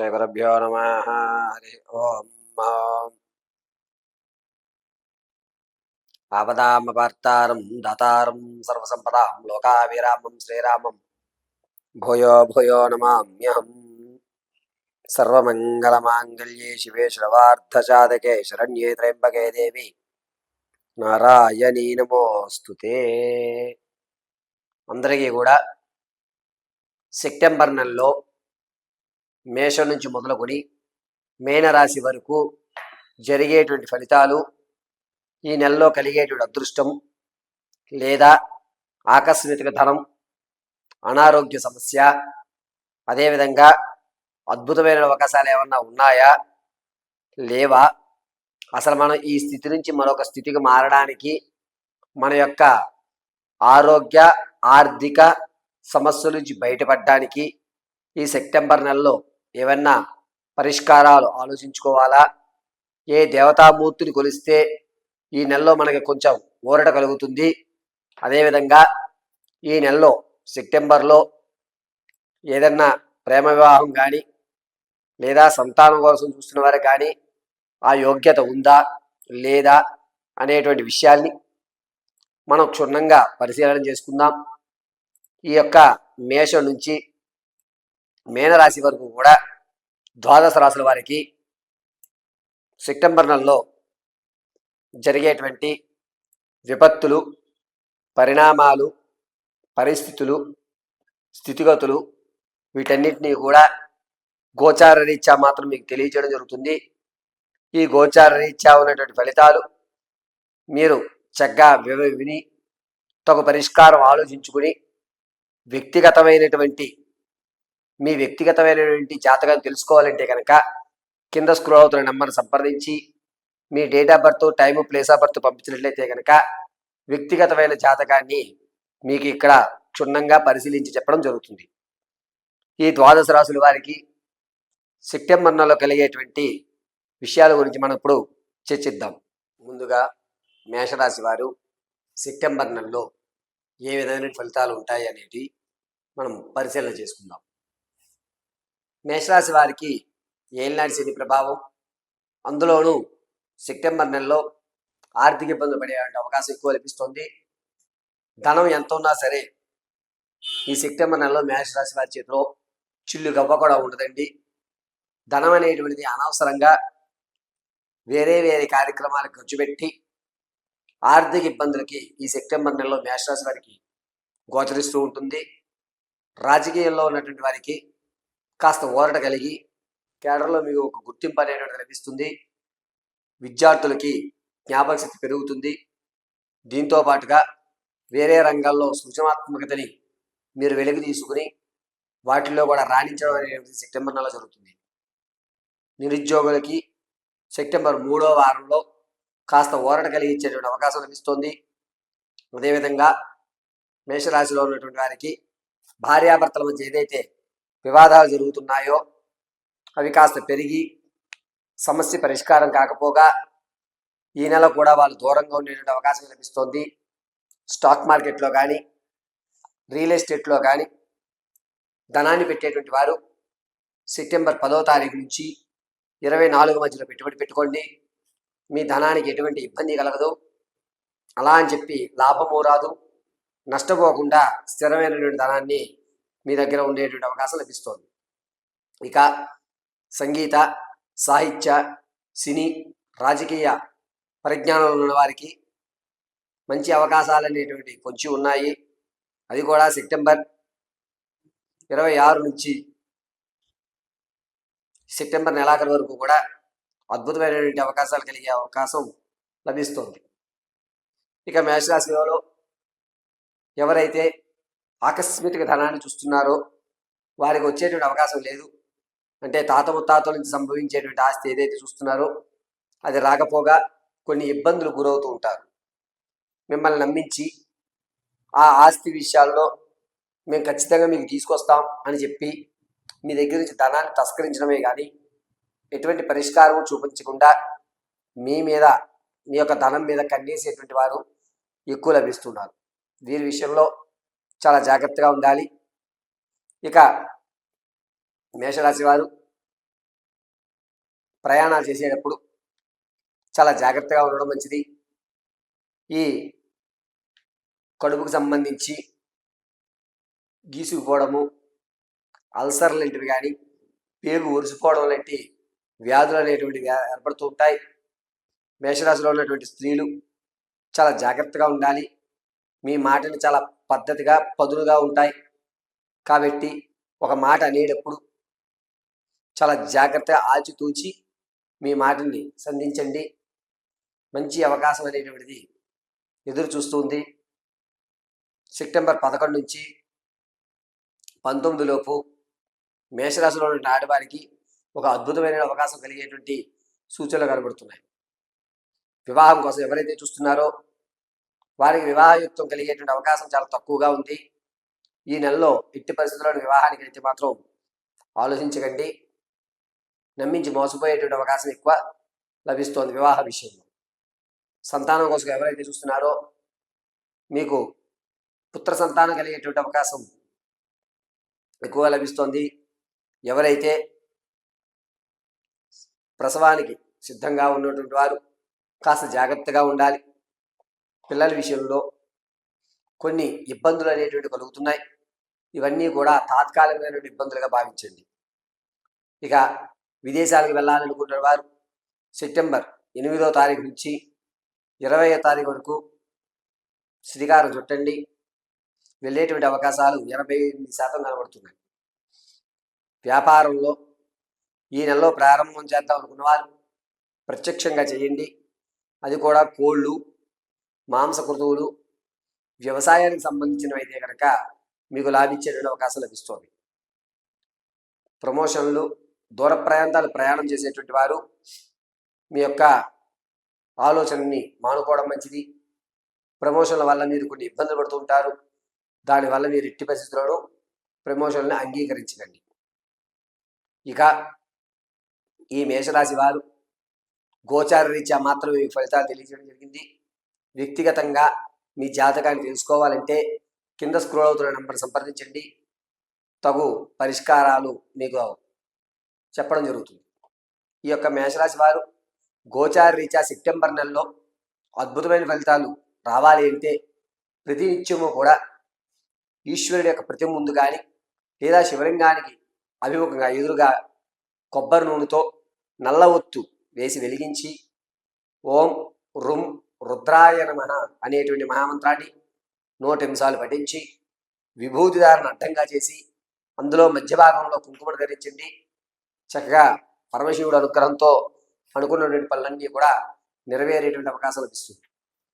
శ్రీగురుభ్యో నమ హరి ఓం ఆపదామపార్తారం దాతారం సర్వసంపదాం లోకావిరామం శ్రీరామం భూయో భూయో నమామ్యహం సర్వమంగళమాంగళ్యే శివే శ్రవార్థసాధకే శరణ్యే త్రయంబకే దేవి నారాయణీ నమోస్తుతే అందరికీ కూడా సెప్టెంబర్ నెలలో మేషం నుంచి మొదలుకొని మేనరాశి వరకు జరిగేటువంటి ఫలితాలు ఈ నెలలో కలిగేటువంటి అదృష్టం లేదా ఆకస్మిక ధనం అనారోగ్య సమస్య అదేవిధంగా అద్భుతమైన అవకాశాలు ఏమన్నా ఉన్నాయా? లేవా? అసలు మనం ఈ స్థితి నుంచి మరొక స్థితికి మారడానికి మన యొక్క ఆరోగ్య ఆర్థిక సమస్యల నుంచి బయటపడడానికి ఈ సెప్టెంబర్ నెలలో ఏమన్నా పరిష్కారాలు ఆలోచించుకోవాలా? ఏ దేవతామూర్తిని కొలిస్తే ఈ నెలలో మనకి కొంచెం ఊరట కలుగుతుంది? అదేవిధంగా ఈ నెలలో సెప్టెంబర్లో ఏదన్నా ప్రేమ వివాహం కానీ లేదా సంతానం కోసం చూస్తున్న వారు కానీ ఆ యోగ్యత ఉందా లేదా అనేటువంటి విషయాల్ని మనం క్షుణ్ణంగా పరిశీలన చేసుకుందాం. ఈ యొక్క మేషం నుంచి మేనరాశి వరకు కూడా ద్వాదశ రాశుల వారికి సెప్టెంబర్ నెలలో జరిగేటువంటి విపత్తులు పరిణామాలు పరిస్థితులు స్థితిగతులు వీటన్నిటినీ కూడా గోచార రీత్యా మాత్రం మీకు తెలియజేయడం జరుగుతుంది. ఈ గోచార రీత్యా ఉన్నటువంటి ఫలితాలు మీరు చక్కగా వివ విని తగు పరిష్కారం ఆలోచించుకుని వ్యక్తిగతమైనటువంటి మీ వ్యక్తిగతమైనటువంటి జాతకాన్ని తెలుసుకోవాలంటే కనుక కింద స్క్రోల్ అవుతున్న నెంబర్ని సంప్రదించి మీ date of birth time place of birth పంపించినట్లయితే కనుక వ్యక్తిగతమైన జాతకాన్ని మీకు ఇక్కడ క్షుణ్ణంగా పరిశీలించి చెప్పడం జరుగుతుంది. ఈ ద్వాదశ రాశుల వారికి సెప్టెంబర్ నెలలో కలిగేటువంటి విషయాల గురించి మనం ఇప్పుడు చర్చిద్దాం. ముందుగా మేషరాశి వారు సెప్టెంబర్ నెలలో ఏ విధమైన ఫలితాలు ఉంటాయి అనేది మనం పరిశీలన చేసుకుందాం. మేషరాశి వారికి ఏలినాటి శని ప్రభావం? అందులోనూ సెప్టెంబర్ నెలలో ఆర్థిక ఇబ్బందులు పడే అవకాశం ఎక్కువ లభిస్తుంది. ధనం ఎంత ఉన్నా సరే ఈ సెప్టెంబర్ నెలలో మేషరాశి వారి చేతిలో చిల్లు గవ్వ కూడా ఉండదండి ధనం అనేటువంటిది అనవసరంగా వేరే వేరే కార్యక్రమాలకు ఖర్చు పెట్టి ఆర్థిక ఇబ్బందులకి ఈ సెప్టెంబర్ నెలలో మేషరాశి వారికి గోచరిస్తూ ఉంటుంది. రాజకీయాల్లో ఉన్నటువంటి వారికి కాస్త ఊరట కలిగి కేడర్లో మీకు ఒక గుర్తింపు అనేటువంటిది లభిస్తుంది. విద్యార్థులకి జ్ఞాపక శక్తి పెరుగుతుంది. దీంతో పాటుగా వేరే రంగాల్లో సృజనాత్మకతని మీరు వెలుగు తీసుకుని వాటిల్లో కూడా రాణించడం అనేది సెప్టెంబర్ నెలలో జరుగుతుంది. నిరుద్యోగులకి సెప్టెంబర్ మూడో వారంలో కాస్త ఊరట కలిగించేటువంటి అవకాశం లభిస్తుంది. అదేవిధంగా మేషరాశిలో ఉన్నటువంటి వారికి భార్యాభర్తల మధ్య ఏదైతే వివాదాలు జరుగుతున్నాయో అవి కాస్త పెరిగి సమస్య పరిష్కారం కాకపోగా ఈ నెల కూడా వాళ్ళు దూరంగా ఉండేటువంటి అవకాశం లభిస్తుంది స్టాక్ మార్కెట్లో కానీ రియల్ ఎస్టేట్లో కానీ ధనాన్ని పెట్టేటువంటి వారు సెప్టెంబర్ పదో తారీఖు నుంచి ఇరవై నాలుగు మధ్యలో పెట్టుబడి పెట్టుకోండి. మీ ధనానికి ఎటువంటి ఇబ్బంది కలగదు. అలా అని చెప్పి లాభము రాదు. నష్టపోకుండా స్థిరమైనటువంటి ధనాన్ని మీ దగ్గర ఉండేటువంటి అవకాశం లభిస్తుంది. ఇక సంగీత సాహిత్య సినీ రాజకీయ పరిజ్ఞానంలో ఉన్న వారికి మంచి అవకాశాలు అనేటువంటి కొంచెం ఉన్నాయి. అది కూడా సెప్టెంబర్ ఇరవై ఆరు నుంచి సెప్టెంబర్ నెలాఖరు వరకు కూడా అద్భుతమైనటువంటి అవకాశాలు కలిగే అవకాశం లభిస్తుంది. ఇక మేషరాశిలో ఎవరైతే ఆకస్మిక ధనాన్ని చూస్తున్నారో వారికి వచ్చేటువంటి అవకాశం లేదు. అంటే తాత ముత్తాతల నుంచి సంభవించేటువంటి ఆస్తి ఏదైతే చూస్తున్నారో అది రాకపోగా కొన్ని ఇబ్బందులు గురవుతూ ఉంటారు. మిమ్మల్ని నమ్మించి ఆ ఆస్తి విషయాల్లో మేము ఖచ్చితంగా మీకు తీసుకొస్తాం అని చెప్పి మీ దగ్గర నుంచి ధనాన్ని తస్కరించడమే కానీ ఎటువంటి పరిష్కారం చూపించకుండా మీ మీద మీ యొక్క ధనం మీద కన్నేసేటువంటి వారు ఎక్కువ లభిస్తున్నారు. వీరి విషయంలో చాలా జాగ్రత్తగా ఉండాలి. ఇక మేషరాశి వారు ప్రయాణాలు చేసేటప్పుడు చాలా జాగ్రత్తగా ఉండడం మంచిది. ఈ కడుపుకు సంబంధించి గీసుకుపోవడము అల్సర్లు లాంటివి కానీ పేగు ఒరుసుకోవడం లాంటి వ్యాధులు అనేటువంటివి ఏర్పడుతూ ఉంటాయి. మేషరాశిలో ఉన్నటువంటి స్త్రీలు చాలా జాగ్రత్తగా ఉండాలి. మీ మాటని చాలా పద్ధతిగా పదునుగా ఉంటాయి. కాబట్టి ఒక మాట అనేటప్పుడు చాలా జాగ్రత్తగా ఆచితూచి మీ మాటని సంధించండి. మంచి అవకాశం అనేటువంటిది ఎదురు చూస్తుంది. సెప్టెంబర్ పదకొండు నుంచి పంతొమ్మిదిలోపు మేషరాశిలో ఉన్న ఆడవారికి ఒక అద్భుతమైన అవకాశం కలిగేటువంటి సూచనలు కనబడుతున్నాయి. వివాహం కోసం ఎవరైతే చూస్తున్నారో వారికి వివాహయుక్తం కలిగేటువంటి అవకాశం చాలా తక్కువగా ఉంది. ఈ నెలలో ఎట్టి పరిస్థితుల్లో వివాహానికి అయితే మాత్రం ఆలోచించకండి. నమ్మించి మోసపోయేటువంటి అవకాశం ఎక్కువ లభిస్తోంది వివాహ విషయంలో. సంతానం కోసం ఎవరైతే చూస్తున్నారో మీకు పుత్ర సంతానం కలిగేటువంటి అవకాశం ఎక్కువ లభిస్తోంది. ఎవరైతే ప్రసవానికి సిద్ధంగా ఉన్నటువంటి వారు కాస్త జాగ్రత్తగా ఉండాలి. పిల్లల విషయంలో కొన్ని ఇబ్బందులు అనేటువంటి కలుగుతున్నాయి. ఇవన్నీ కూడా తాత్కాలికమైనటువంటి ఇబ్బందులుగా భావించండి. ఇక విదేశాలకు వెళ్ళాలనుకుంటున్న వారు సెప్టెంబర్ ఎనిమిదో తారీఖు నుంచి ఇరవై తారీఖు వరకు శ్రీకారం చుట్టండి. వెళ్ళేటువంటి అవకాశాలు ఎనభై ఎనిమిది శాతం కనబడుతున్నాయి. వ్యాపారంలో ఈ నెలలో ప్రారంభం చేద్దాం అనుకున్న వారు ప్రత్యక్షంగా చేయండి. అది కూడా కోళ్ళు మాంసకృతువులు వ్యవసాయానికి సంబంధించినవైతే కనుక మీకు లాభించేటువంటి అవకాశం లభిస్తుంది. ప్రమోషన్లు దూర ప్రయాణాలు ప్రయాణం చేసేటువంటి వారు మీ యొక్క ఆలోచనని మానుకోవడం మంచిది. ప్రమోషన్ల వల్ల మీరు కొన్ని ఇబ్బందులు పడుతూ ఉంటారు. దానివల్ల మీరు ఎట్టి పరిస్థితుల్లోనూ ప్రమోషన్ని అంగీకరించకండి. ఇక ఈ మేషరాశి వారు గోచార రీత్యా మాత్రమే మీ ఫలితాలు తెలియజేయడం జరిగింది. వ్యక్తిగతంగా మీ జాతకాన్ని తెలుసుకోవాలంటే కింద స్క్రోల్ అవుతున్న నెంబర్ సంప్రదించండి. తగు పరిష్కారాలు మీకు చెప్పడం జరుగుతుంది. ఈ యొక్క మేషరాశి వారు గోచార రీత్యా సెప్టెంబర్ నెలలో అద్భుతమైన ఫలితాలు రావాలి అంటే ప్రతినిత్యము కూడా ఈశ్వరుడి యొక్క ప్రతి ముందు కానీ లేదా శివలింగానికి అభిముఖంగా ఎదురుగా కొబ్బరి నూనెతో నల్ల ఒత్తు వేసి వెలిగించి ఓం రుం రుద్రాయ నమ అనేటువంటి మహామంత్రాన్ని నూట నిమిషాలు పఠించి విభూతిదారిని అడ్డంగా చేసి అందులో మధ్య భాగంలో కుంకుమను ధరించండి. చక్కగా పరమశివుడు అనుగ్రహంతో అనుకున్నటువంటి పనులన్నీ కూడా నెరవేరేటువంటి అవకాశం లభిస్తుంది.